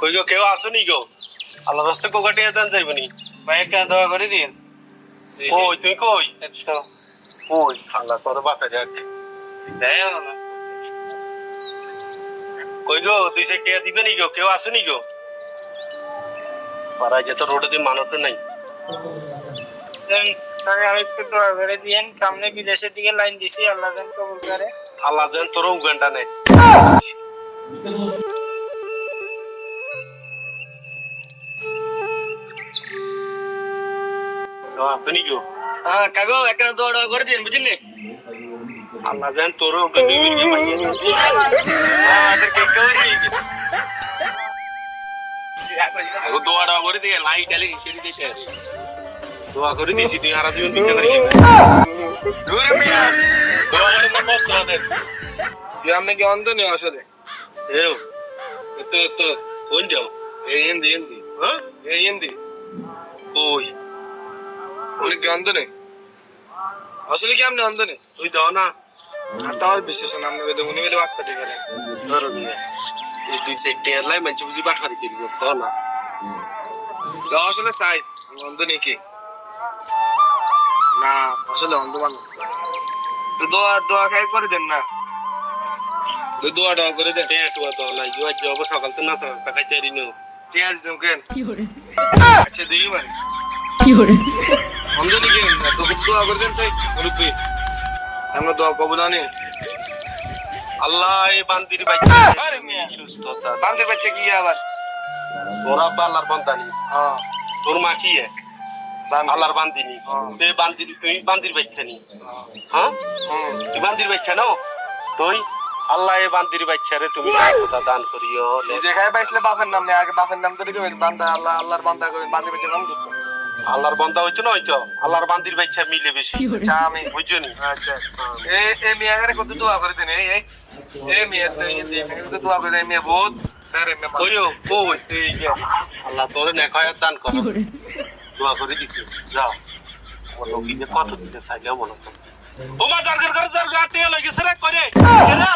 কই গো কেউ আসুনি গো? আল্লাহ রাস্তা কোকাটিয়া দেন যাইবনি ভাই একটা দোয়া করে দিন কই তুই কই? কই? আল্লাহ তোর বাপে যাক। কই গো তুই সে কে দিবে নি গো? কেউ আসুনি গো? পাড়ায় যে তো রোডে দিয়ে মানুষ নাই। সামনে বিদেশের দিকে লাইন দিছি আল্লাহ কবুল করে। আল্লাহ তোর উগান্ডা নেই কাগো একটা দোয়া করে দিন বুঝলেন আল্লাহ যেন তোর বিবিকে মাইয়ে হ্যাঁ এটা কে কেউ নেই দোয়া দোয়া করে দিয়ে লাইট আলে সেটি দিতে দোয়া করে দিছি তুই হারা জীবন করে খেয়ে দূরে মিয়া দোয়া করে না কত হবে তুই আপনি কি অন্ধ নেই আসলে এও এতো এতো কোন যাও এই হিন্দি হিন্দি হ্যাঁ এই হিন্দি ওই উনি কি অন্ধ নেই আসলে কি আপনি অন্ধ নেই ওই দাও না। তাও বিশেষ না আপনি বেদে উনি গেলে বাটপাটি করে ধরো এই দুই সাইড টেয়ার লাই মানে বুঝি বাটপাটি করি দাও না। আসলে চাই অন্ধ নেই কি? না আসলে অন্ধ মানুষ। দোয়া দোয়া খাই করে দেন না? দোয়া দোয়া করে দেন। টেয়া টোয়া দোয়া লাই ইউ আজ যাব সকাল তো না টাকা চাই রিনো টেয়া দিতাম কেন? আচ্ছা দিই মানে কি করে নেই কেন তো দোয়া করে দেন চাই মুরব্বী আমরা দোয়া কবুল আনি আল্লাহ এই বান্দির বাচ্চা। সুস্থতা বান্ধে বাচ্চা কি আবার তোরা আল্লাহর বান্দানি তোর মা কি এ আল্লাহর বান্দিনি হ্যাঁ। তে বান্দির তুই বান্দির বাচ্চা নি হ্যাঁ তুই বান্দির বাচ্চা নাও তুই আল্লাহ এই বান্দির বাচ্চা রে তুমি কথা দান করিও নিজে খাই পাইছিলে বাপের নাম নেই আগে বাপের নাম তো কবেন বান্দা আল্লাহ আল্লাহর বান্দা কবেন বান্ধে বাচ্চা নাম দিত আল্লাহর বান্দা হইতো না হইতো। আল্লাহর বান্দির বাচ্চা মিলে বেশি। চা আচ্ছা, আমি বুঝুনি আচ্ছা এ এ মিয়া করে কত দোয়া করে দিন? এই এ মিয়া তো এই দিন কত দোয়া করে দেন? মিয়া বহুত কইও কই এই যে আল্লাহ তোরে নেকায়াত দান করো। দোয়া করে দিছি। যাও। বলো কি কত দিতে চাইলে বলো ও তোমার জারগার করে জারগার টিয়ে লাগি রে করে এরা